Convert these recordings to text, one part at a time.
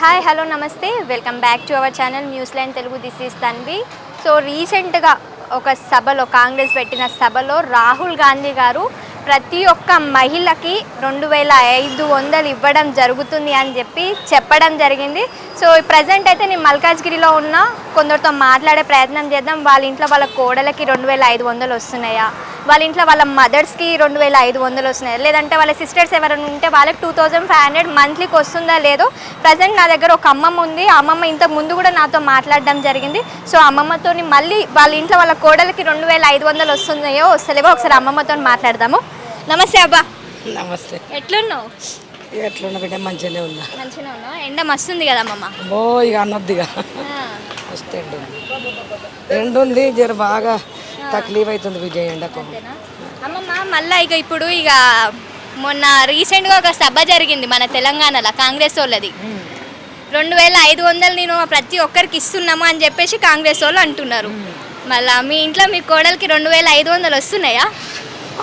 Hi hello నమస్తే. Welcome back to our channel news line Telugu this is Tanvi so రీసెంట్గా ఒక సభలో కాంగ్రెస్ పెట్టిన సభలో రాహుల్ గాంధీ గారు ప్రతి ఒక్క మహిళకి రెండు వేల ఐదు వందలు ఇవ్వడం జరుగుతుంది అని చెప్పి చెప్పడం జరిగింది. సో ప్రజెంట్ అయితే నేను మల్కాజ్గిరిలో ఉన్న కొందరితో మాట్లాడే ప్రయత్నం చేద్దాం. వాళ్ళ ఇంట్లో వాళ్ళ కోడలకి రెండు వేల ఐదు వందలు వస్తున్నాయా? వాళ్ళ ఇంట్లో వాళ్ళ మదర్స్కి రెండు వేల ఐదు వందలు వస్తున్నాయి? లేదంటే వాళ్ళ సిస్టర్స్ ఎవరైనా ఉంటే వాళ్ళకి టూ థౌజండ్ ఫైవ్ హండ్రెడ్ మంత్లీకి వస్తుందా లేదో ప్రజెంట్ నా దగ్గర ఒక అమ్మమ్మ ఉంది. అమ్మమ్మ ఇంతకు ముందు కూడా నాతో మాట్లాడడం జరిగింది. సో అమ్మమ్మతో మళ్ళీ వాళ్ళ ఇంట్లో వాళ్ళ కోడలకి రెండు వేల ఐదు వందలు వస్తున్నాయో వస్తలేవో ఒకసారి అమ్మమ్మతో మాట్లాడదాము. నమస్తే అబ్బా. నమస్తే. ఎట్లున్నావు? ఎట్లున్న బిడ్డ మంచిగానే ఉన్నా. మంచిగా ఉన్నావు? ఎండ మస్తుంది కదా అమ్మమ్మ ఓ ఇక అన్నొద్దిగా వస్తే ఎండు ఉంది? ఎండు ఉంది జర బాగా తక్లీఫ్ అవుతుంది విజయ్ ఎండకు. అమ్మమ్మ మళ్ళీ ఇక ఇప్పుడు ఇక మొన్న రీసెంట్గా ఒక సభ జరిగింది మన తెలంగాణలో కాంగ్రెస్ వాళ్ళది. రెండు వేల ఐదు వందలు నేను ప్రతి ఒక్కరికి ఇస్తున్నాము అని చెప్పేసి కాంగ్రెస్ వాళ్ళు అంటున్నారు. మళ్ళా మీ ఇంట్లో మీ కోడలికి రెండు వేల ఐదు వందలు వస్తున్నాయా?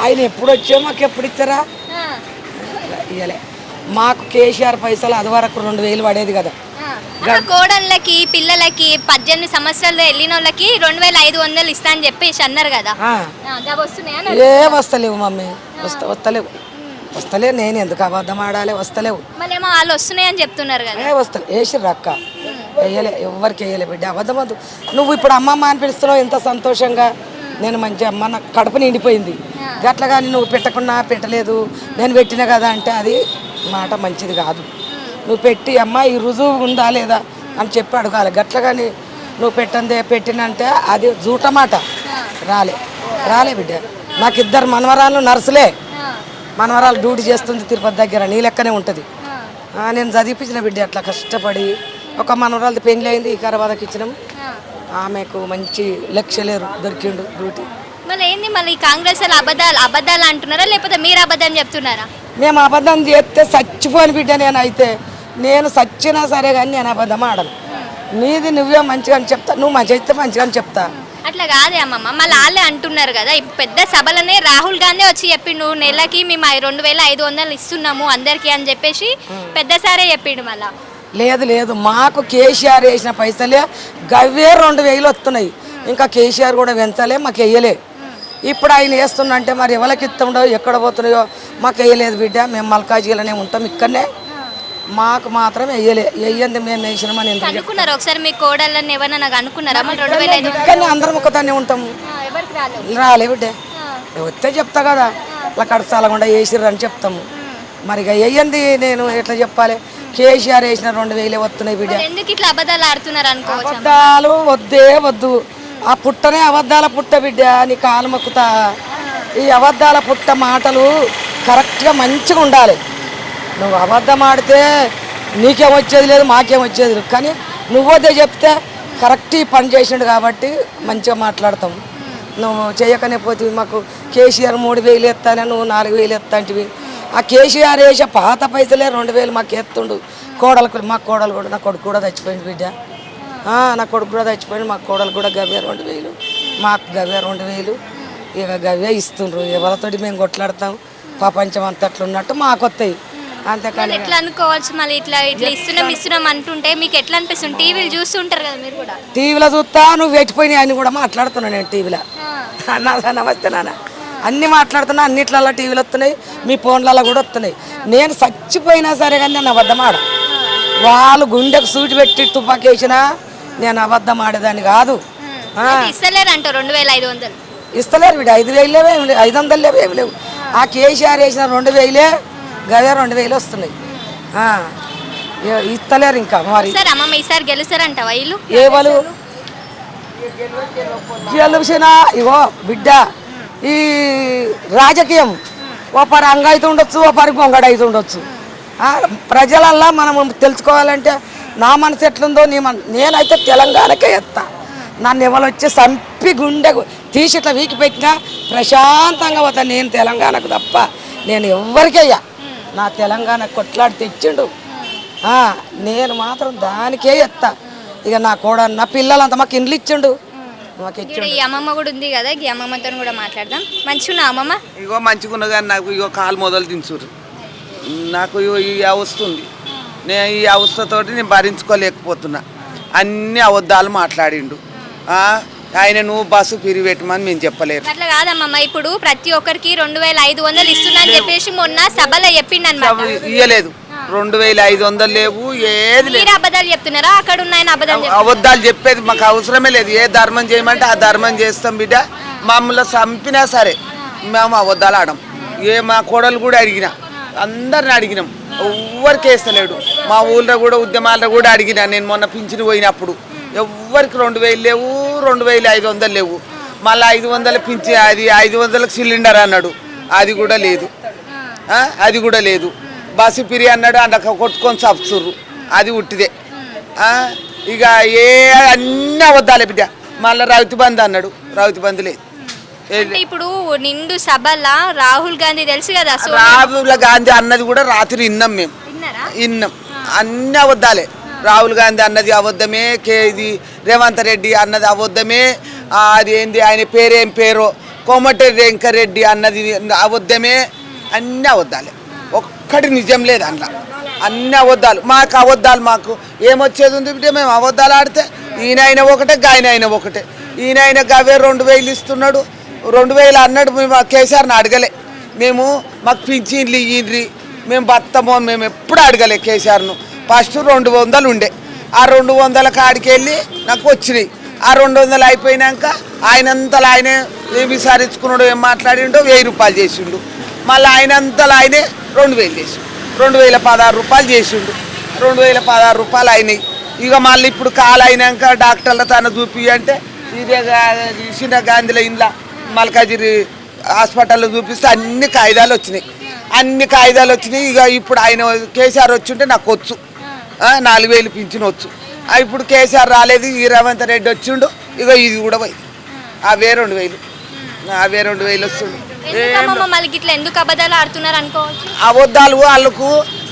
ఆయన ఎప్పుడు వచ్చా మాకు ఎప్పుడు ఇస్తారా ఇవ్వలే మాకు కేసీఆర్ పైసలు అది వరకు రెండు వేలు పడేది కదా. కోడళ్ళకి పిల్లలకి పద్దెనిమిది సంవత్సరాలు వెళ్ళిన వాళ్ళకి రెండు వేల ఐదు వందలు ఇస్తా అని చెప్పేసి అన్నారు కదా. ఏ వస్తలేవు మమ్మీ. వస్త వస్తలేవు. వస్తలేవు నేను ఎందుకు అబద్ధం ఆడాలి? వస్తలేవు. ఏమో వాళ్ళు వస్తున్నాయని చెప్తున్నారు కదా. వస్తలే. వేసి రక్క వేయలే ఎవరికి వేయలే బిడ్డ. అబద్ధం నువ్వు ఇప్పుడు అమ్మమ్మ అని పిలుస్తున్నావు ఎంత సంతోషంగా. నేను మంచి అమ్మ నాకు కడుపు నిండిపోయింది. గట్ల కానీ నువ్వు పెట్టకుండా పెట్టలేదు. నేను పెట్టిన కదా అంటే అది మాట మంచిది కాదు. నువ్వు పెట్టి అమ్మ ఈ రుజువు ఉందా లేదా అని చెప్పి అడగాలి. గట్ల కానీ నువ్వు పెట్టందే పెట్టినంటే అది జూట మాట. రాలే. రాలే బిడ్డ. నాకు ఇద్దరు మనవరాలు నర్సులే. మనవరాలు డ్యూటీ చేస్తుంది తిరుపతి దగ్గర. నీ లెక్కనే ఉంటుంది. నేను చదివించిన బిడ్డ అట్లా కష్టపడి ఒక మనవరాలది పెళ్ళి అయింది వికారాబాద్కి ఇచ్చినాం. ఆమెకు మంచి లెక్చలేరు దొరికిండు డ్యూటీ మళ్ళీ ఏంది మళ్ళీ కాంగ్రెస్ వాళ్ళు అబద్ధాలు అబద్ధాలు అంటున్నారా? లేకపోతే మీరు అబద్ధం చెప్తున్నారా? మేము అబద్ధం చేస్తే చచ్చిపోని బిడ్డ నేను అయితే నేను చచ్చినా సరే కానీ నేను అబద్ధం ఆడను. నీది నువ్వే మంచిగా అని చెప్తా నువ్వు మంచి అయితే మంచిగా అని చెప్తా. అట్లా కాదే అమ్మమ్మ మళ్ళీ వాళ్ళే అంటున్నారు కదా పెద్ద సభలనే రాహుల్ గాంధీ వచ్చి చెప్పిండు నెలకి మేము రెండు వేల ఐదు వందలు ఇస్తున్నాము అందరికి అని చెప్పేసి పెద్ద సారే చెప్పిండు మళ్ళా. లేదు లేదు. మాకు కేసీఆర్ వేసిన పైసలే గవ్వే రెండు వేలు వస్తున్నాయి ఇంకా కేసీఆర్ కూడా పెంచలే మాకు వేయలే. ఇప్పుడు ఆయన వేస్తుండంటే మరి ఎవరికి ఇస్తుండో ఎక్కడ పోతున్నాయో మాకు వేయలేదు బిడ్డ. మేము మల్కాజీలోనే ఉంటాం ఇక్కడనే. మాకు మాత్రం వేయలే. వేయంది మేము వేసినామని? అనుకున్నారు? ఒకసారి మీ కోడళ్ళని ఇక్కడనే అందరం ఎవరికి రాలేదు? రాలే బిడ్డ. వస్తే చెప్తా కదా. అట్లా కడసాలకుండా వేసిర్రు అని చెప్తాము. మరి ఇక వేయంది నేను ఎట్లా చెప్పాలి? కేసీఆర్ వేసిన రెండు వేలే వస్తున్నాయి బిడ్డ. ఎందుకు ఇట్లా అబద్ధాలు ఆడుతున్నారు అనుకోవచ్చు? అబద్ధాలు వద్దే వద్దు. ఆ పుట్టనే అబద్ధాల పుట్ట బిడ్డ నీ కాలు మొక్కుతా. ఈ అబద్ధాల పుట్ట మాటలు కరెక్ట్గా మంచిగా ఉండాలి. నువ్వు అబద్ధం ఆడితే నీకేం వచ్చేది లేదు మాకేం వచ్చేది లేదు. కానీ నువ్వదే చెప్తే కరెక్ట్ ఈ పని చేసిండు కాబట్టి మంచిగా మాట్లాడతాం. నువ్వు చేయకనే పోతే మాకు కేసీఆర్ మూడు వేలు ఎత్తానే నువ్వు నాలుగు వేలు ఎత్తాంటివి. ఆ కేసీఆర్ వేసే పాత పైసలే రెండు వేలు మాకు ఎత్తుండు. కోడలకు మా కోడలు కూడా నా కొడుకు కూడా చచ్చిపోయింది బిడ్డ. ఆ, నా కొడుకు కూడా చచ్చిపోయింది మా కోడలు కూడా గవే రెండు వేలు. మాకు గవే రెండు వేలు. ఇక గవే ఇస్తుండ్రు. ఎవరితోటి మేము కొట్లాడతాం. ప్రపంచం అంతా అట్లా ఉన్నట్టు మాకు వస్తాయి. అంతేకాని ఎట్లా అనుకోవచ్చు? మళ్ళీ ఇట్లా ఇట్లా ఇస్తున్నాం ఇస్తున్నాం అంటుంటే మీకు ఎట్లా అనిపిస్తుంది? టీవీలు చూస్తుంటారు కదా మీరు కూడా. టీవీలో చూస్తా నువ్వు పెట్టిపోయినాయి అని కూడా మాట్లాడుతున్నా నేను టీవీలో. అన్నా నమస్తే నాన్న. అన్నీ మాట్లాడుతున్నా అన్నిట్లలో టీవీలు వస్తున్నాయి మీ ఫోన్లలో కూడా వస్తున్నాయి. నేను చచ్చిపోయినా సరే కానీ నేను అబద్ధం ఆడ. వాళ్ళు గుండెకు సూటి పెట్టి తుపాకీ వేసినా నేను అబద్ధం ఆడేదాన్ని కాదు. ఇస్తలేరు అంటూ రెండు వేల ఐదు వందలు. ఇస్తలేరు వీడు. ఐదు వేలు లేవు ఏమి లేవు. ఐదు వందలు లేవు ఏమి లేవు. ఆ కేసీఆర్ వేసిన రెండు వేలే గదే రెండు వేలు వస్తున్నాయి. ఇస్తలేరు ఇంకా మరి. ఈసారి గెలుస్తారంట ఏ వాళ్ళు? గెలిచిన ఇగో బిడ్డ ఈ రాజకీయం ఓ పరి అంగైతే ఉండొచ్చు ఓ పరి అయితే ఉండొచ్చు. ప్రజలల్లా మనం తెలుసుకోవాలంటే నా మనసు ఎట్లుందో నీ మన నేనైతే తెలంగాణకే ఎత్తా. నన్ను ఎవరు వచ్చి సంపి గుండె తీసి ఇట్లా వీకి పెట్టినా ప్రశాంతంగా పోతా. నేను తెలంగాణకు తప్ప నేను ఎవ్వరికయ్యా నా తెలంగాణ కొట్లాడి తెచ్చిండు. నేను మాత్రం దానికే ఎత్తా. ఇక నా కూడా నా పిల్లలంతా మాకు ఇండ్లు ఇచ్చిండు. మాకు ఇచ్చి ఇక్కడ ఈ అమ్మమ్మ కూడా ఉంది కదా ఈ అమ్మమ్మతో కూడా మాట్లాడదాం. మంచిగా అమ్మమ్మ? ఇగో మంచిగా కానీ నాకు ఇగో కాలు మొదలు దించురు నాకు ఇక వస్తుంది నేను ఈ అవస్థతోటి నేను భరించుకోలేకపోతున్నా. అన్ని అబద్ధాలు మాట్లాడిండు. ఆయన నువ్వు బస్సు పిరి పెట్టమని మేము చెప్పలేరు అట్లా కాదమ్మమ్మ ఇప్పుడు ప్రతి ఒక్కరికి రెండు వేల ఐదు వందలు ఇస్తున్నా అని చెప్పేసి మొన్న సభలో చెప్పిండు ఇయ్యలేదు. రెండు వేల ఐదు వందలు లేవు ఏది లేదు మీరు అబద్ధాలు చెప్తున్నారా? అక్కడ ఉన్న ఆయన అబద్ధాలు చెప్తున్నారా? అబద్ధాలు చెప్పేది మాకు అవసరమే లేదు. ఏ ధర్మం చేయమంటే ఆ ధర్మం చేస్తాం బిడ్డ. మమ్మల్ని చంపినా సరే మేము అబద్ధాలు ఆడం. ఏ మా కోడలు కూడా అడిగిన అందరిని అడిగినాం. ఎవ్వరికి వేస్తలేడు. మా ఊళ్ళో కూడా ఉద్యమాల్లో కూడా అడిగిన. నేను మొన్న పింఛను పోయినప్పుడు ఎవ్వరికి రెండు వేలు లేవు రెండు వేలు ఐదు వందలు లేవు. మళ్ళీ ఐదు వందల పింఛి అది ఐదు వందలకు సిలిండర్ అన్నాడు. అది కూడా లేదు. ఆ, అది కూడా లేదు. బస్సు పిరి అన్నాడు అండక కొట్టుకొని చప్పుతుర్రు అది ఉట్టిదే. ఇక ఏ అన్ని అబద్ధాలే బిడ్డ. మళ్ళీ రౌతి బంద్ అన్నాడు. రౌతి బంద్ లేదు. అంటే ఇప్పుడు నిండు సభల రాహుల్ గాంధీ తెలుసు కదా రాహుల్ గాంధీ అన్నది కూడా రాత్రి విన్నాం మేము. విన్నాం. అన్ని అబద్ధాలే. రాహుల్ గాంధీ అన్నది అబద్ధమే కే ఇది రేవంత్ రెడ్డి అన్నది అబద్ధమే అది ఏంది ఆయన పేరేం పేరో కోమటిరెడ్డి వెంకరెడ్డి అన్నది అబద్ధమే అన్ని అబద్ధాలే. ఒక్కటి నిజం లేదు అందులో. అన్ని అబద్ధాలు. మాకు అబద్ధాలు మాకు. ఏమొచ్చేది ఉంది బిడ్డ? మేము అబద్ధాలు ఆడితే ఈయన అయినా ఒకటే గాయన ఆయన ఒకటే. ఈయన అయినా గవే రెండు వేలు ఇస్తున్నాడు. రెండు వేలు అన్నాడు. మేము కేసీఆర్ని అడగలే. మేము మాకు పింఛన్లు ఇయ్యండ్రి మేము బత్తమో మేము ఎప్పుడు అడగలే కేసీఆర్ను. ఫస్ట్ రెండు వందలు ఉండే. ఆ రెండు వందల కాడికి వెళ్ళి నాకు వచ్చినాయి. ఆ రెండు వందలు అయిపోయినాక ఆయనంతలో ఆయనే ఏమి విసారించుకున్నాడో ఏం మాట్లాడిండో వెయ్యి రూపాయలు చేసిండు. మళ్ళీ ఆయనంతలో ఆయనే రెండు వేలు చేసిండు రెండు వేల పదహారు రూపాయలు చేసిండు. రెండు వేల పదహారు రూపాయలు అయినాయి. ఇక మళ్ళీ ఇప్పుడు కాలు అయినాక డాక్టర్ల తన చూపి అంటే ఇదే ఇసిన గాంధీల ఇంట్లో మల్కాజిరి హాస్పిటల్లో చూపిస్తే అన్ని కాగితాలు వచ్చినాయి. అన్ని కాగితాలు వచ్చినాయి. ఇక ఇప్పుడు ఆయన కేసీఆర్ వచ్చింటే నాకు వచ్చు. నాలుగు వేలు పింఛన్ వచ్చు. ఇప్పుడు కేసీఆర్ రాలేదు ఈ రేవంత్ రెడ్డి వచ్చిండు ఇక ఇది కూడా పోయి అవే రెండు వేలు. అవే రెండు వేలు వస్తుండు మళ్ళీ ఇట్లా ఎందుకు అబద్ధాలు ఆడుతున్నారు అనుకోవచ్చు? అబద్ధాలు వాళ్ళకు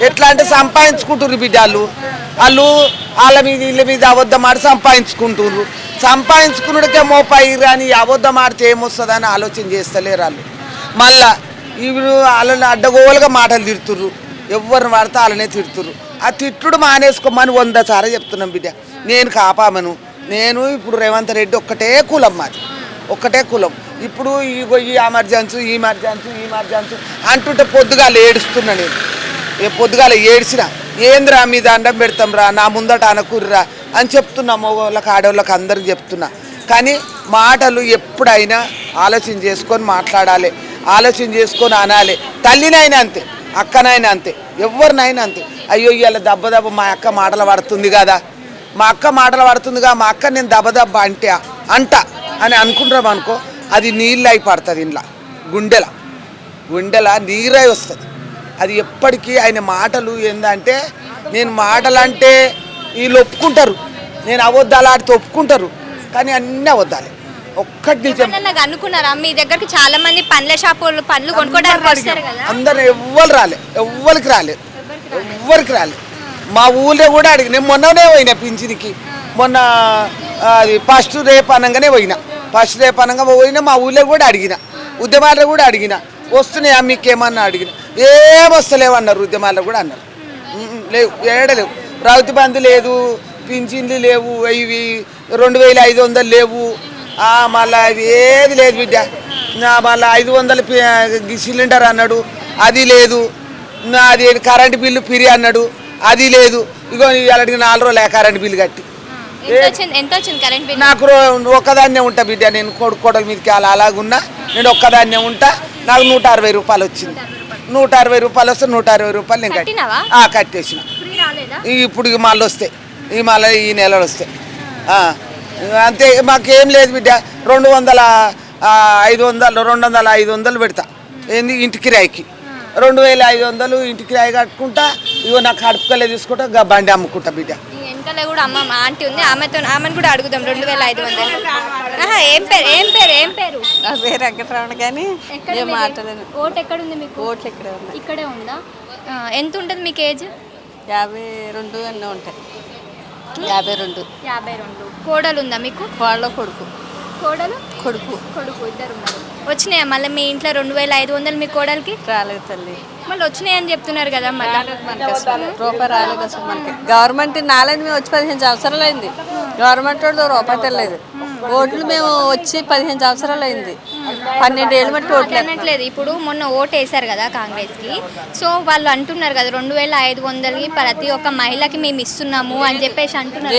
ఎట్లా అంటే సంపాదించుకుంటుర్రు బిడ్డలు. వాళ్ళు వాళ్ళ మీద వీళ్ళ మీద అబద్ధం ఆడి సంపాదించుకుంటుర్రు. సంపాదించుకున్నడికే మోపాయి అని అబద్ధం ఆడితే ఏమొస్తుందని ఆలోచన చేస్తలేరు వాళ్ళు. మళ్ళా ఇప్పుడు వాళ్ళని అడ్డగోలుగా మాటలు తిడుతుర్రు. ఎవరిని వాడితే వాళ్ళనే తిడుతుర్రు. ఆ తిట్టుడు మానేసుకోమని వంద సార్లు చెప్తున్నాం బిడ్డ. నేను కాపామను. నేను ఇప్పుడు రేవంత్ రెడ్డి ఒక్కటే కులం మాది. ఒక్కటే కులం. ఇప్పుడు ఇగో ఈ ఎమర్జెన్సీ ఈ ఎమర్జెన్సీ ఈ ఎమర్జెన్సీ అంటుంటే పొద్దుగాల ఏడుస్తున్నా నేను. ఏ పొద్దుగాల ఏడ్చిన ఏంద్రా మీ దండం పెడతాం రా నా ముందట అనకుర్రా అని చెప్తున్నా మగవాళ్ళకి ఆడవాళ్ళకి అందరికి చెప్తున్నా. కానీ మాటలు ఎప్పుడైనా ఆలోచన చేసుకొని మాట్లాడాలి. ఆలోచన చేసుకొని అనాలి. తల్లినైనా అంతే అక్కనైనా అంతే ఎవరినైనా అంతే. అయ్యో ఇవాళ దెబ్బ దెబ్బ మా అక్క మాటలు పడుతుంది కదా. మా అక్క మాటలు పడుతుందిగా మా అక్క నేను దెబ్బ దెబ్బ అంటే అంట అని అనుకుంటాం అనుకో అది నీళ్ళు అయి పడుతుంది ఇంట్లో గుండెల. గుండెల నీరై వస్తుంది. అది ఎప్పటికీ ఆయన మాటలు ఏందంటే నేను మాటలు అంటే వీళ్ళు ఒప్పుకుంటారు. నేను అబద్ధాలు ఆడితే ఒప్పుకుంటారు. కానీ అన్నీ అబద్ధాలే. ఒక్కటి నిజం. అనుకున్నారా మీ దగ్గరికి చాలా మంది పండ్ల షాపులు పండ్లు కొనుక్కోవడానికి అందరు ఎవ్వరు రాలే. ఎవ్వరికి రాలే. ఎవ్వరికి రాలే. మా ఊళ్ళో కూడా అడిగి నేను మొన్ననే పోయినా పింఛన్కి. మొన్న అది ఫస్ట్ రేపు అనగానే పోయినా. ఫస్ట్ రేపు అనగా పోయినా మా ఊళ్ళో కూడా అడిగిన. ఉద్యమాల్లో కూడా అడిగిన. వస్తున్నాయా మీకు ఏమన్నా అడిగిన. ఏం వస్తలేవు అన్నారు ఉద్యమాల్లో కూడా అన్నారు. లేవు ఏడలేవు రౌతి బంధు లేదు పింఛన్లు లేవు ఇవి రెండు వేల ఐదు వందలు లేవు. మళ్ళీ అవి అది ఏది లేదు బిడ్డ. నా మళ్ళీ ఐదు వందలు సిలిండర్ అన్నాడు. అది లేదు. నా అది కరెంటు బిల్లు పిరి అన్నాడు. అది లేదు. ఇగో అలాంటి నాలుగు రోజులు కరెంటు బిల్లు కట్టి. ఎంత వచ్చింది కరెంట్ బిల్ నాకు ఒక్కదాన్నే ఉంటా బిడ్డ. నేను కొడుకు కోడల మీదకి అలా అలాగున్నా. నేను ఒక్కదాన్నే ఉంటా. నాకు నూట అరవై రూపాయలు వచ్చింది. నూట అరవై రూపాయలు వస్తే నూట అరవై రూపాయలు నేను కట్టి కట్టేసిన. ఈ ఇప్పుడు ఇక మళ్ళీ వస్తాయి ఈ మళ్ళీ ఈ నెలలు వస్తాయి అంతే మాకేం లేదు బిడ్డ. రెండు వందల ఐదు వందలు రెండు వందల ఐదు వందలు పెడతా. ఏంది? ఇంటి కిరాయికి. రెండు వేల ఐదు వందలు ఇంటి కిరాయి కట్టుకుంటా. ఇగో నాకు కడుపుకలే తీసుకుంటా బండి అమ్ముకుంటా బిడ్డ. వెనకాల కూడా అమ్మ మా ఆంటీ ఉంది. ఆమెతో ఆమెను కూడా అడుగుదాం. రెండు వేల ఐదు వందలు. ఏం పేరు ఏం పేరు ఏం పేరు? నా పేరు వెంకటరమణ కానీ ఏం? మాట్లాడను. ఓటు ఎక్కడ ఉంది మీకు? ఓట్లు ఇక్కడ ఉన్నాయి. ఇక్కడే ఉందా? ఎంత ఉంటుంది మీకు ఏజ్? యాభై రెండు అన్నీ ఉంటాయి. యాభై రెండు. యాభై రెండు. కోడలు ఉందా మీకు? వాళ్ళ కొడుకు. కోడలు? కొడుకు. కొడుకు ఇద్దరు ఉన్నారు. వచ్చినాయా? మళ్ళీ మీ ఇంట్లో రెండు వేల ఐదు వందలు మీ కోడలికి? రాలేదు తల్లి. మళ్ళీ వచ్చినాయని చెప్తున్నారు కదా మళ్ళీ రూపాయి రాలేదు అసలు మనకి. గవర్నమెంట్ నాలేదు మేము వచ్చి పదిహేను సంవత్సరాలు అయింది. గవర్నమెంట్ వాళ్ళు రూపాయి తెలియదు ఓట్లు మేము వచ్చి పదిహేను సంవత్సరాలు అయింది. పన్నెండు ఏళ్ళు బట్టి ఓట్లు అనట్లేదు ఇప్పుడు మొన్న ఓటు వేశారు కదా కాంగ్రెస్కి. సో వాళ్ళు అంటున్నారు కదా రెండు వేల ఐదు వందలకి ప్రతి ఒక్క మహిళకి మేము ఇస్తున్నాము అని చెప్పేసి అంటున్నారు?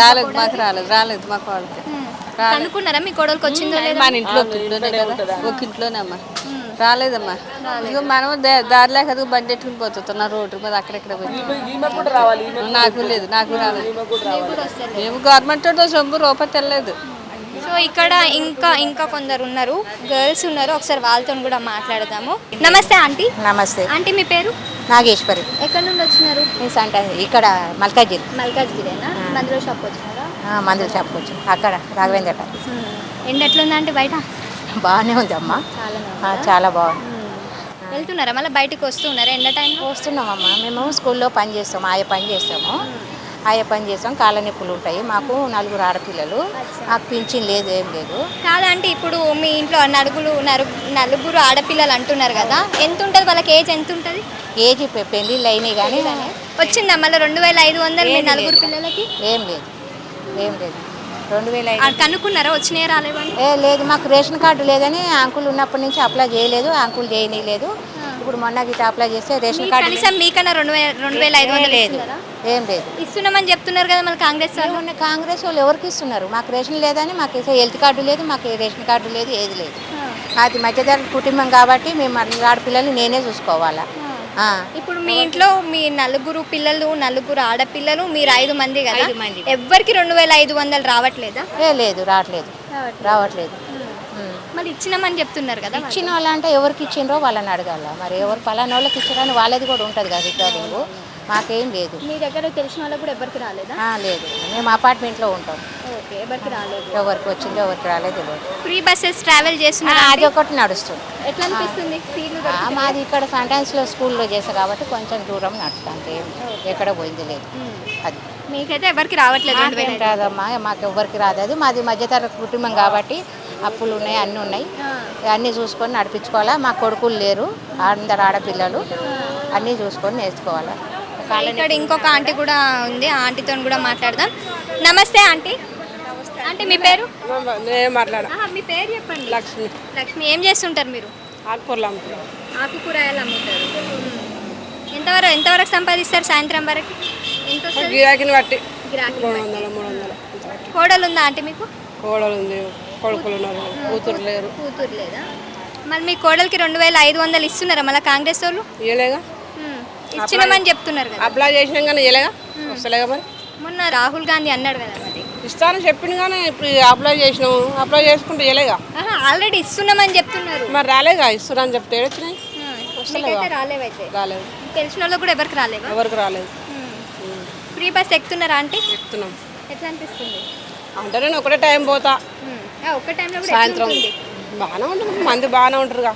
రాలేదు మాకు రాలేదు రాలేదు మాకు వాళ్ళకి. కనుక్కున్నారా? మీ కోడలికి వచ్చిందో లేదా? మన ఇంట్లో ఒక ఇంట్లోనే కదా. ఒక అమ్మా. రాలేదమ్మా. ఇక మనం దారి లేక అది బండి ఎట్టుకుని పోతున్నా రోడ్డు మీద అక్కడెక్కడ పోయి. నాకు లేదు నాకు రాలేదు. మేము గవర్నమెంట్ సొమ్ము రూపాయి తెల్లలేదు సో ఇక్కడ ఇంకా ఇంకా కొందరు ఉన్నారు. గర్ల్స్ ఉన్నారు. ఒకసారి వాళ్ళతో కూడా మాట్లాడదాము. నమస్తే ఆంటీ. నమస్తే. ఆంటీ మీ పేరు? నాగేశ్వరి. ఎక్కడి నుండి వచ్చినారు? ఇక్కడ మల్కాజిల్ మల్కాజ్గిరేనా మందులో షాప్ వచ్చినారా మందులు చెప్పుకోవచ్చు అక్కడ రాఘవేంద్ర గారు ఎండ ఎట్లుందా అంటే బయట బాగానే ఉంది అమ్మా చాలా బాగుంది. వెళ్తున్నారా? మళ్ళీ బయటకు వస్తున్నారా ఎండ టైంలో? వస్తున్నామమ్మా. మేము స్కూల్లో పని చేస్తాము ఆయా పని చేస్తాము. ఆయా పని చేస్తాం కాళ్ళ నొప్పులు ఉంటాయి. మాకు నలుగురు ఆడపిల్లలు. మాకు పింఛన్ లేదు ఏం లేదు. కాదంటే ఇప్పుడు మీ ఇంట్లో నలుగురు నలుగు నలుగురు ఆడపిల్లలు అంటున్నారు కదా. ఎంత ఉంటుంది? వాళ్ళకి ఏజ్ ఎంత ఉంటుంది? ఏజ్ పెళ్ళిళ్ళు అయినాయి కానీ వచ్చిందా? మళ్ళీ రెండు వేల ఐదు వందలు నలుగురు పిల్లలకి? ఏం లేదు. ఏం లేదు. రెండు వేల కనుక్కున్నారా వచ్చినాయా రాలేవని? ఏ లేదు మాకు రేషన్ కార్డు లేదని అంకుల్ ఉన్నప్పటి నుంచి అప్లై చేయలేదు అంకుల్ చేయనీయలేదు ఇప్పుడు మొన్న గిట్ట అప్లై చేస్తే రేషన్ కార్డు కనీసం మీకన్నా రెండు వేల రెండు వేల ఐదు వందలు లేదు? ఏం లేదు. ఇస్తున్నామని చెప్తున్నారు కదా మళ్ళీ కాంగ్రెస్ వాళ్ళు. కాంగ్రెస్ వాళ్ళు ఎవరికి ఇస్తున్నారు? మాకు రేషన్ లేదని మాకు హెల్త్ కార్డు లేదు మాకు రేషన్ కార్డు లేదు ఏది లేదు. మాది మధ్యతరగతి కుటుంబం కాబట్టి మేము ఆడపిల్లల్ని నేనే చూసుకోవాలా. ఇప్పుడు మీ ఇంట్లో మీ నలుగురు పిల్లలు నలుగురు ఆడపిల్లలు మీరు ఐదు మంది కదా. ఎవ్వరికి రెండు వేల ఐదు వందలు రావట్లేదా? ఏ లేదు రావట్లేదు. రావట్లేదు. మళ్ళీ ఇచ్చినామని చెప్తున్నారు కదా. ఇచ్చిన వాళ్ళంటే ఎవరికి ఇచ్చిండ్రో వాళ్ళని అడగాల. మరి ఎవరు పలానా వాళ్ళకి ఇచ్చారని వాళ్ళది కూడా ఉంటుంది కదా రికార్డింగ్ మాకేం లేదు. మీ దగ్గర తెలిసిన వాళ్ళకి కూడా ఎవరికి రాలేదా? ఆ, లేదు. మేము అపార్ట్మెంట్లో ఉంటాం. ఓకే ఎవరికి రాలేదు? ఎవరికి వచ్చిందో ఎవరికి రాలేదు తెలియదు. ఫ్రీ బస్సెస్ ట్రావెల్ ఆ, చేస్తున్నారు అది ఒకటి నడుస్తుంది. ఎట్లా అనిపిస్తుంది? సీట్లు ఆ, మాది ఇక్కడ సంటైన్స్లో స్కూల్లో చేసా కాబట్టి కొంచెం దూరం నడుస్తుంది అంతే ఎక్కడ పోయింది లేదు. అది. మీకైతే ఎవరికి రావట్లేదు రెండు వేల మాకేం రాదమ్మా మాకు ఎవ్వరికి రాదు. అది మాది మధ్యతరగతి కుటుంబం కాబట్టి అప్పులు ఉన్నాయి అన్నీ ఉన్నాయి. అన్నీ చూసుకొని నడిపించుకోవాలా. మా కొడుకులు లేరు అందరు ఆడపిల్లలు. అన్నీ చూసుకొని నేర్చుకోవాలా. ఇక్కడ ఇంకొక ఆంటీ కూడా ఉంది. ఆ ఆంటీతో కూడా మాట్లాడదాం. నమస్తే ఆంటీ. ఆంటీ మీ పేరు? మీ పేరు చెప్పండి. లక్ష్మి. లక్ష్మి ఏం చేస్తుంటారు మీరు? ఆకుకూరలు అమ్ముతున్నాం ఆకుకూరగాయలు అమ్ముతారు. ఎంతవరకు ఎంతవరకు సంపాదిస్తారు సాయంత్రం వరకు? ఎంత గిరాకీని బట్టి. కోడలు ఉందా ఆంటీ మీకు? కోడలు ఉంది కొడుకులు ఉన్నారు. కూతురు. లేరు. కూతురు లేదా? మళ్ళీ మీ కోడలికి రెండు వేల ఐదు వందలు ఇస్తున్నారా మళ్ళీ కాంగ్రెస్ వాళ్ళు? ఉమ్, ఇచ్చినామని చెప్తున్నారు కదా. అప్లై చేసినాం కానీ ఇయ్యలేగా వస్తలేగా మరి? మొన్న రాహుల్ గాంధీ అన్నాడు కదా మరి. ఇస్తానని చెప్పింది కానీ ఇప్పుడు అప్లై చేసినాము. అప్లై చేసుకుంటే ఆహా, ఆల్రెడీ ఇస్తున్నామని చెప్తున్నారు. మరి రాలేగా? ఇస్తున్నా అని చెప్తే రాలేవైతే. రాలేదు. తెలిసిన వాళ్ళకి కూడా ఎవరికి రాలేవా? ఎవరికి రాలేదు. ఫ్రీ బస్ ఎక్కుతున్నారా ఆంటీ? చెప్తున్నాం ఎట్లా అనిపిస్తుంది? అంటే నేను ఒకటే టైం పోతా. ఒక్క టైంలో సాయంత్రం? బాగానే ఉంటుంది. మంది బాగానే ఉంటారుగా.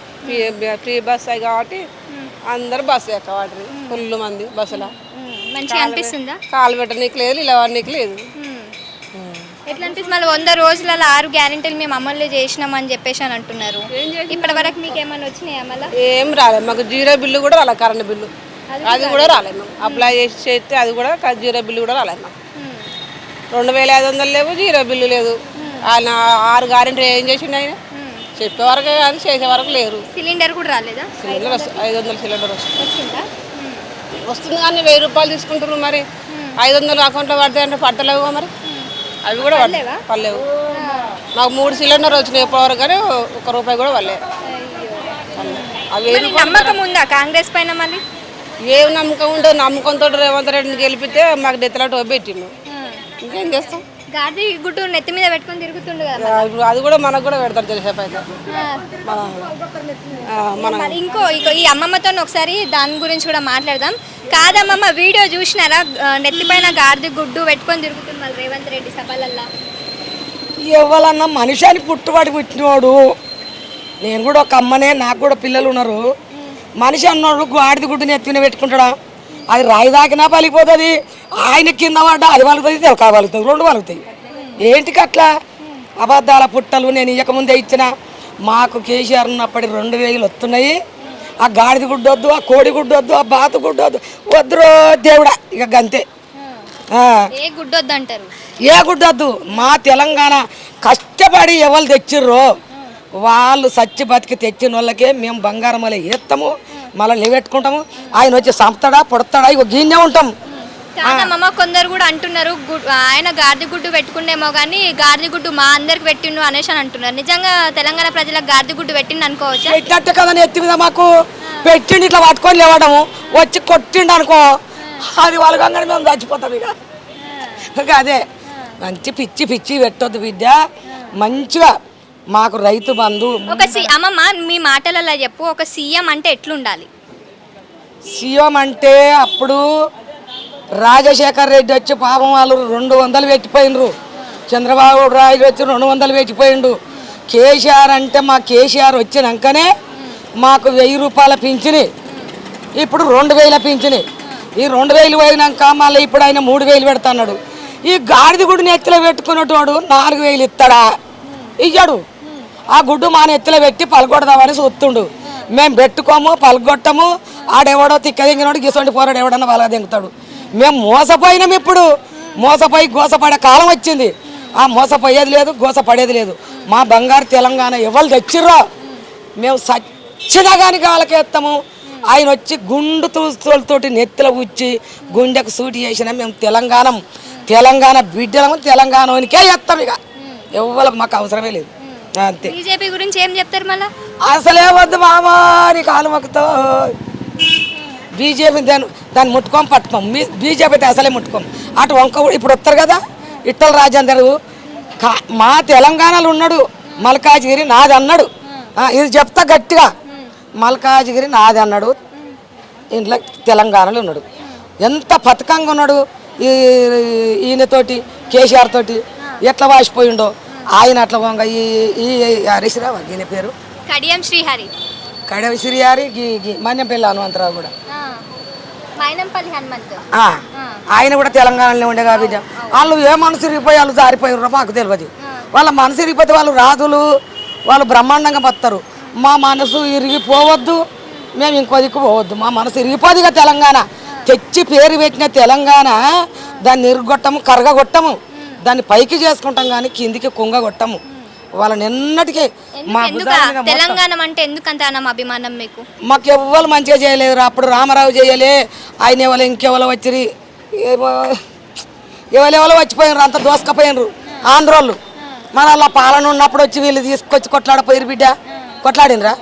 ఫ్రీ బస్ అయ్యి కాబట్టి అందరు బస్సు ఎక్కవాటి ఫుల్ మంది బస్సులో మంచిగా అనిపిస్తుందా? కాలు పెట్టనీకి లేదు ఇలా నీకు లేదు. ఎట్లా అనిపిస్తుంది? మళ్ళీ వంద రోజులలో ఆరు గ్యారెంటీలు మేము అమలు చేసినామని చెప్పేసి అని అంటున్నారు. ఇప్పటి వరకు మీకు ఏమైనా వచ్చినాయా మళ్ళీ? ఏం రాలేదు. మాకు జీరో బిల్లు కూడా రాలేదు కరెంట్ బిల్లు. అది కూడా రాలేదు మాకు. అప్లై చేసి చేస్తే అది కూడా జీరో బిల్లు కూడా రాలేదు మాకు. రెండు వేల ఐదు వందలు లేవు జీరో బిల్లు లేదు. ఆయన ఆరు గ్యారెంటీ ఏం చేసిండు ఆయన? చెప్పే వరకే కానీ చేసే వరకు లేరు. సిలిండర్ కూడా రాలేదా? సిలిండర్ ఐదు వందల సిలిండర్ వస్తుంది వస్తుంది కానీ వెయ్యి రూపాయలు తీసుకుంటారు మరి. ఐదు వందలు అకౌంట్లో పడతాయి అంటే పడతలేవు మరి. అవి కూడా పడలేవు? మాకు మూడు సిలిండర్ వచ్చినాయి ఇప్పటివరకు కానీ ఒక రూపాయి కూడా పడలేదు అవి నమ్మకం ఉందా కాంగ్రెస్ పైన మళ్ళీ? ఏం నమ్మకం ఉండదు నమ్మకంతో రేవంత్ రెడ్డిని గెలిపితే మాకు డెత్తలాట పెట్టిండు. ఇంకేం చేస్తాం? గాది గుడ్డు నెత్తి మీద పెట్టుకొని తిరుగుతుండు కదా ఇప్పుడు అది కూడా మనకు కూడా పెడతారు తెలిసేపు అయితే. మన ఇంకో ఇంకో ఈ అమ్మమ్మతో ఒకసారి దాని గురించి కూడా మాట్లాడదాం. కాదమ్మమ్మ వీడియో చూసినారా? నెత్తిపైన గాడిద గుడ్డు పెట్టుకొని తిరుగుతుంది మళ్ళీ రేవంత్ రెడ్డి సభలల్లా. ఎవరన్నా మనిషి అని పుట్టుబడి పుట్టినోడు నేను కూడా ఒక అమ్మనే నాకు కూడా పిల్లలు ఉన్నారు. మనిషి అన్నోడు గాడిద గుడ్డుని ఎత్తుకుని పెట్టుకుంటాడా? అది రాయి దాకినా పలిపోతుంది ఆయన కింద పడ్డా అది తెలకా పలుకుతుంది రెండు పలుకుతాయి ఏంటికి అట్లా అబద్ధాల పుట్టలు నేను ఇయ్యకముందే ఇచ్చిన. మాకు కేసీఆర్ ఉన్నప్పటి రెండు వేలు వస్తున్నాయి. ఆ గాడిద గుడ్డు వద్దు ఆ కోడి గుడ్డు వద్దు ఆ బాతు గుడ్డు వద్దు. వద్దురో దేవుడా ఇక గంతే. ఏ గుడ్డొద్దు అంటారు? ఏ గుడ్డొద్దు మా తెలంగాణ కష్టపడి ఎవరు తెచ్చిర్రో? వాళ్ళు సచ్చి బతికి తెచ్చిన వాళ్ళకే మేము బంగారం మళ్ళీ ఎత్తాము మళ్ళీ నిలబెట్టుకుంటాము. ఆయన వచ్చి సంపుతాడా పొడతాడా ఇక గీనే ఉంటాం. కాదమ్మమ్మ కొందరు కూడా అంటున్నారు ఆయన గాడిద గుడ్డు పెట్టుకుండేమో కానీ గాడిద గుడ్డు మా అందరికి పెట్టిండు అనేసి అని అంటున్నారు. నిజంగా తెలంగాణ ప్రజలకు గాడిద గుడ్డు పెట్టిండు అనుకోవచ్చా? పెట్టినట్టు కదా ఎత్తి మీద మాకు పెట్టిండి ఇట్లా పట్టుకొని లేవడము వచ్చి కొట్టిండు అనుకో అది వాళ్ళ గంగని మేము చచ్చిపోతాం ఇక. ఇక అదే మంచి పిచ్చి పిచ్చి పెట్టొద్దు బిడ్డ. మంచిగా మాకు రైతు బంధు. ఒక సి అమ్మమ్మ మీ మాటలలో చెప్పు ఒక సీఎం అంటే ఎట్లుండాలి? సీఎం అంటే అప్పుడు రాజశేఖర్ రెడ్డి వచ్చి పాపం వాళ్ళు రెండు వందలు పెట్టిపోయినరు. చంద్రబాబు రాయుడు వచ్చి రెండు వందలు పెట్టిపోయిండు. కేసీఆర్ అంటే మా కేసీఆర్ వచ్చినాకనే మాకు వెయ్యి రూపాయల పింఛని. ఇప్పుడు రెండు వేల పింఛని. ఈ రెండు వేలు పోయినాక మళ్ళీ ఇప్పుడు ఆయన మూడు వేలు పెడతాడు ఈ గాడిద గుడి నెత్తిలో పెట్టుకునేటోడు నాలుగు వేలు ఇస్తాడా? ఇయ్యాడు. ఆ గుడ్డు మా నెత్తిలో పెట్టి పలగొడదామని చూస్తుండు. మేము పెట్టుకోము పలగొట్టము. ఆడెవడో తిక్క దింగినోడు గీసండి పోరాడు ఎవడన్నా వాళ్ళ దింగుతాడు మేము మోసపోయినాం ఇప్పుడు. మోసపోయి గోసపడే కాలం వచ్చింది. ఆ మోసపోయేది లేదు గోసపడేది లేదు. మా బంగారు తెలంగాణ ఎవరు తెచ్చిర్రో? మేము సచ్చినా కానీ ఎత్తాము ఆయన వచ్చి గుండు తూస్తులతోటి నెత్తిలో కూర్చి గుండెకు సూటి చేసిన మేము తెలంగాణ. తెలంగాణ బిడ్డలము తెలంగాణకే ఎత్తాం ఇక. ఎవ్వరికి మాకు అవసరమే లేదు. అంతే. బీజేపీ గురించి ఏం చెప్తారు మళ్ళా? అసలే వద్దు మామా నీ కాలు మొక్కుతో బీజేపీ దాన్ని దాన్ని ముట్టుకోం పట్టుకోం. మీ బీజేపీ అయితే అసలే ముట్టుకోం. అటు వంక ఇప్పుడు వస్తారు కదా ఇట్టల రాజేందర్ కా- మా తెలంగాణలో ఉన్నాడు మల్కాజ్గిరి నాది అన్నాడు. ఇది చెప్తా గట్టిగా. మల్కాజ్గిరి నాది అన్నాడు. ఇంట్లో తెలంగాణలో ఉన్నాడు. ఎంత పథకంగా ఉన్నాడు ఈ ఈయనతోటి కేసీఆర్ తోటి ఎట్లా వాసిపోయిండో. ఆయన అట్లా వంగ ఈ ఈ హరీశ్రావు ఈయన పేరు. కడియం శ్రీహరి. కడవి సిరియారి గీ గీ మన్యంపల్లి హనుమంతరావు కూడా. మైనంపల్లి హనుమంత్ ఆ, ఆయన కూడా తెలంగాణలో ఉండే కాబట్టి వాళ్ళు ఏ మనసు ఇరిగిపోయి వాళ్ళు జారిపోయినారో మాకు తెలియదు వాళ్ళ మనసు ఇరిగిపోతే వాళ్ళు రాజులు వాళ్ళు బ్రహ్మాండంగా బతారు మా మనసు ఇరిగిపోవద్దు మేము ఇంకో దిక్కు పోవద్దు. మా మనసు ఇరిగిపోదు ఇక తెలంగాణ. తెచ్చి పేరు పెట్టిన తెలంగాణ దాన్ని ఇరుగొట్టము కరగగొట్టము. దాన్ని పైకి చేసుకుంటాం కానీ కిందికి కుంగగొట్టము. వాళ్ళని ఎన్నటికీ మా. తెలంగాణ అంటే ఎందుకు అంత అన్నం అభిమానం మీకు? మాకు ఎవ్వరు మంచిగా చేయలేరు అప్పుడు రామారావు చేయలే. ఆయన ఎవరు ఇంకెవరో వచ్చిరి ఎవరెవరో వచ్చిపోయినారు? అంత దోసుకపోయినారు. ఆంధ్రోళ్ళు. మన అలా పాలన ఉన్నప్పుడు వచ్చి వీళ్ళు తీసుకొచ్చి కొట్లాడపోయారు బిడ్డ. కొట్లాడినరా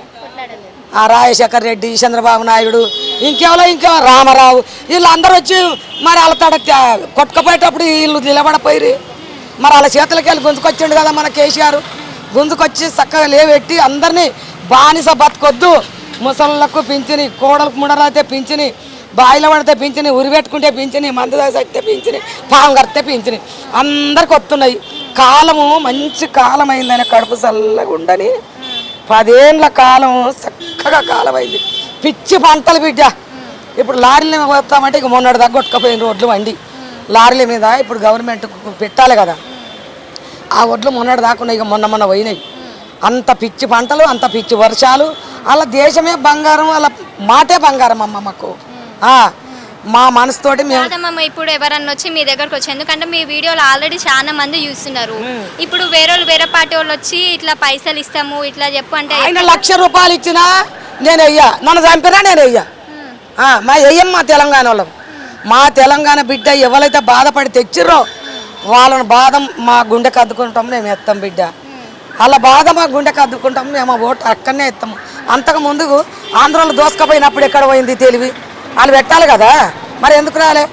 ఆ రాజశేఖర్ రెడ్డి చంద్రబాబు నాయుడు ఇంకెవరో ఇంకెవరో? రామారావు. వీళ్ళందరూ వచ్చి మరి వాళ్ళ తడ కొట్టుకుపోయేటప్పుడు వీళ్ళు నిలబడపోయి మరి వాళ్ళ చేతులకి వెళ్ళి గుంజుకొచ్చిండు కదా మన కేసీఆర్. గుంజుకొచ్చి చక్కగా లేవెట్టి అందరినీ బానిస బతకొద్దు. ముసళ్ళకు పింఛని కోడలకు ముడరైతే పింఛని బాయిల పడితే పింఛని ఉరిపెట్టుకుంటే పింఛని మందు అయితే పింఛని పాము కడితే పింఛని అందరికి వస్తున్నాయి కాలము మంచి కాలం అయిందని కడుపు చల్లగా ఉండని పదేళ్ళ కాలం చక్కగా కాలం అయింది పిచ్చి పంటలు బిడ్డ. ఇప్పుడు లారీల మీద వస్తామంటే ఇక మొన్నటి దగ్గర కొట్టుకపోయిన రోడ్లు వండి. లారీల మీద ఇప్పుడు గవర్నమెంట్ పెట్టాలి కదా. ఆ ఒడ్లు మొన్నటి దాకుండా ఇక మొన్న మొన్న పోయినాయి. అంత పిచ్చి పంటలు అంత పిచ్చి వర్షాలు వాళ్ళ దేశమే బంగారం వాళ్ళ మాటే బంగారం అమ్మ మాకు. ఆ, మా మనసుతోటి మేము ఇప్పుడు ఎవరన్నా వచ్చి మీ దగ్గరకు వచ్చి ఎందుకంటే మీ వీడియోలు ఆల్రెడీ చాలా మంది చూస్తున్నారు. ఇప్పుడు వేరే వాళ్ళు వేరే పార్టీ వాళ్ళు వచ్చి ఇట్లా పైసలు ఇస్తాము ఇట్లా చెప్పు అంటే ఆయన లక్ష రూపాయలు ఇచ్చినా నేను వెయ్యా. నన్ను చంపినా నేను వెయ్యా. ఆ, మా వెయ్యం మా తెలంగాణ వాళ్ళం. మా తెలంగాణ బిడ్డ ఎవరైతే బాధపడి తెచ్చిర్రో వాళ్ళని బాధ మా గుండెకి అద్దుకుంటాం మేము ఎత్తాం బిడ్డ. వాళ్ళ బాధ మా గుండెకి అద్దుకుంటాం మేము ఓటు అక్కడనే ఎత్తాము అంతకు ముందు ఆంధ్రలో దోసుకపోయినప్పుడు ఎక్కడ పోయింది తెలివి? వాళ్ళు పెట్టాలి కదా? మరి ఎందుకు రాలే?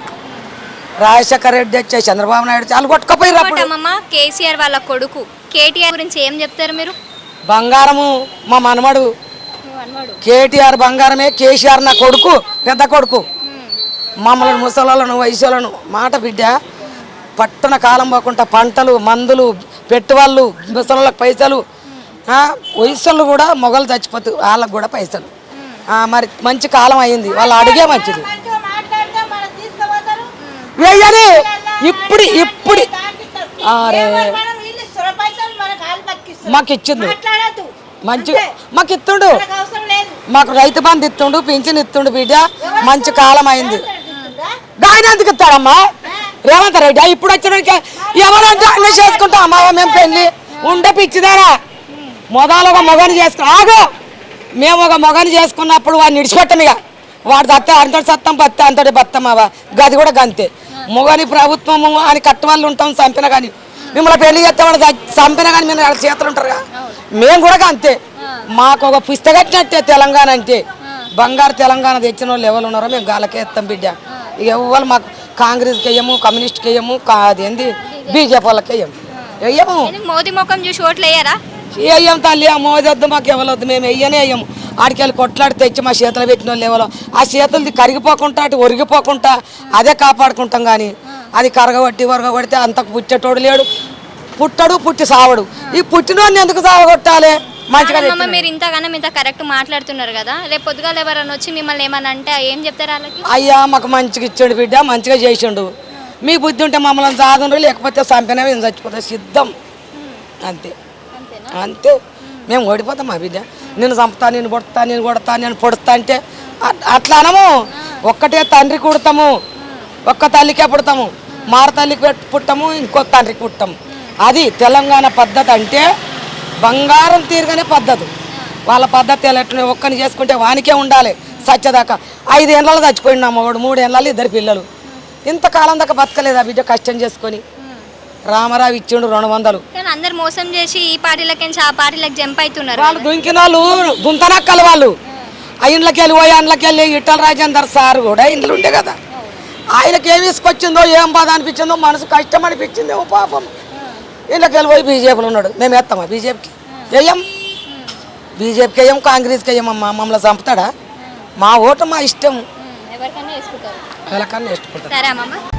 రాజశేఖర రెడ్డి వచ్చే చంద్రబాబు నాయుడు వాళ్ళు అమ్మమ్మ కేసీఆర్ వాళ్ళ కొడుకు. కేటీఆర్ గురించి ఏం చెప్తారు మీరు? బంగారము మా మనమడు కేటీఆర్ బంగారమే కేసీఆర్ నా కొడుకు పెద్ద కొడుకు. మమ్మల్ని ముసలను వయసులను మాట బిడ్డ. పట్టణ కాలం పోకుండా పంటలు మందులు పెట్టువాళ్ళు ముసలకు పైసలు వయసులు కూడా మొగలు చచ్చిపోతారు వాళ్ళకు కూడా పైసలు. మరి మంచి కాలం అయింది. వాళ్ళు అడిగే మంచిది. వెయ్యని! ఇప్పుడు ఇప్పుడు. అరే మాకు ఇచ్చింది మంచి మాకు ఇస్తుండు మాకు రైతు బంధు ఇస్తుండు పింఛన్ ఇస్తుండు బిడ్డ. మంచి కాలం అయింది. గాయన ఎందుకు ఇస్తాడమ్మా? రేవంత్ రెడ్డి ఇప్పుడు వచ్చినాక ఎవరంటే అన్నీ చేసుకుంటాం. అమ్మా మేము పెళ్ళి. ఉండే పిచ్చిదారా. మొదలు ఒక మొగని చేసుకు ఆగు. మేము ఒక మొగని చేసుకున్నప్పుడు వాడిని విడిచిపెట్టం ఇక. వాడు సత్తే అంతటి సత్తం బత్తే అంతటి బత్తం అవ గది కూడా గంతే. మొగని ప్రభుత్వము అని కట్టవాళ్ళు ఉంటాం చంపిన కానీ మిమ్మల్ని పెళ్ళి చేస్తామని చంపిన కానీ మీరు చేతులు ఉంటారుగా మేము కూడా అంతే మాకు ఒక పుస్తకట్టినట్టే తెలంగాణ అంటే. బంగారు తెలంగాణ తెచ్చిన వాళ్ళు ఎవరు ఉన్నారో మేము గాలకే ఎత్తాం బిడ్డ ఎవరు మాకు కాంగ్రెస్కి వేయము కమ్యూనిస్ట్కి వేయము అదేంది బీజేపీ వాళ్ళకి వేయము. వేయము మోదీ ముఖం చూసి ఓట్లు వేయరా? వేయం తల్లి ఆ మోదొద్దు మాకు ఇవ్వలొద్దు మేము వెయ్యనే వేయము ఆడికెళ్ళి కొట్లాడి తెచ్చి మా చేతులు పెట్టిన వాళ్ళు ఎవరో. ఆ చేతులది కరిగిపోకుండా అటు ఒరిగిపోకుండా అదే కాపాడుకుంటాం కానీ అది కరగబట్టి వరగబడితే అంతకు పుట్టేటోడు లేడు. పుట్టడు పుట్టి సావడు. ఈ పుట్టినోడిని ఎందుకు సావగొట్టాలి? మంచిగా మీరు ఇంతగానో ఇంత కరెక్ట్ మాట్లాడుతున్నారు కదా. రేపు పొద్దుగాల ఎవరైనా వచ్చి మిమ్మల్ని ఏమన్నా అంటే ఏం చెప్తారు వాళ్ళకి? అయ్యా మాకు మంచిగా ఇచ్చాడు బిడ్డ మంచిగా చేసిండు. మీ బుద్ధి ఉంటే మమ్మల్ని సాధనరు లేకపోతే చంపినా మేము చచ్చిపోతే సిద్ధం. అంతే. అంతే. మేము ఓడిపోతాం మా బిడ్డ నేను చంపుతా నేను కొడతా నేను కొడతా నేను పొడుతా అంటే అట్- అట్లా అనము. ఒక్కటే తండ్రి కుడతాము. ఒక్క తల్లికే పుడతాము. మార తల్లికి పెట్- పుట్టము ఇంకో తండ్రికి పుట్టము. అది తెలంగాణ పద్ధతి అంటే బంగారం తీరుగానే పద్ధతి. వాళ్ళ పద్ధతి ఎలా ఒక్కని చేసుకుంటే వానికే ఉండాలి. సత్యదాకా ఐదేళ్ళలో చచ్చిపోయిండు అమ్మవాడు మూడేళ్ళలో ఇద్దరు పిల్లలు. ఇంతకాలం దాకా బతకలేదు ఆ బిడ్డ కష్టం చేసుకొని. రామారావు ఇచ్చిండు రెండు వందలు. అందరు మోసం చేసి ఈ పార్టీలకి ఆ పార్టీలకు జంప్ అవుతున్నారు వాళ్ళు దుంకిన వాళ్ళు గుంతనక్కలు వాళ్ళు. ఆ ఇంట్లోకి వెళ్ళి పోయి అందులోకి వెళ్ళి ఇట్టల రాజేందర్ సార్ కూడా ఇంట్లో ఉండే కదా. ఆయనకి ఏం తీసుకొచ్చిందో ఏం బాధ అనిపించిందో మనసు కష్టం అనిపించిందేమో పాపం. ఇంట్లోకి వెళ్ళి పోయి బీజేపీలో ఉన్నాడు. మేము వేస్తామా బీజేపీకి? వేయం. బీజేపీకి వేయం కాంగ్రెస్కి వేయమమ్మా మమ్మల్ని చంపుతాడా? మా ఓటు మా ఇష్టం. ఎవరికైనా వేసుకుంటారు.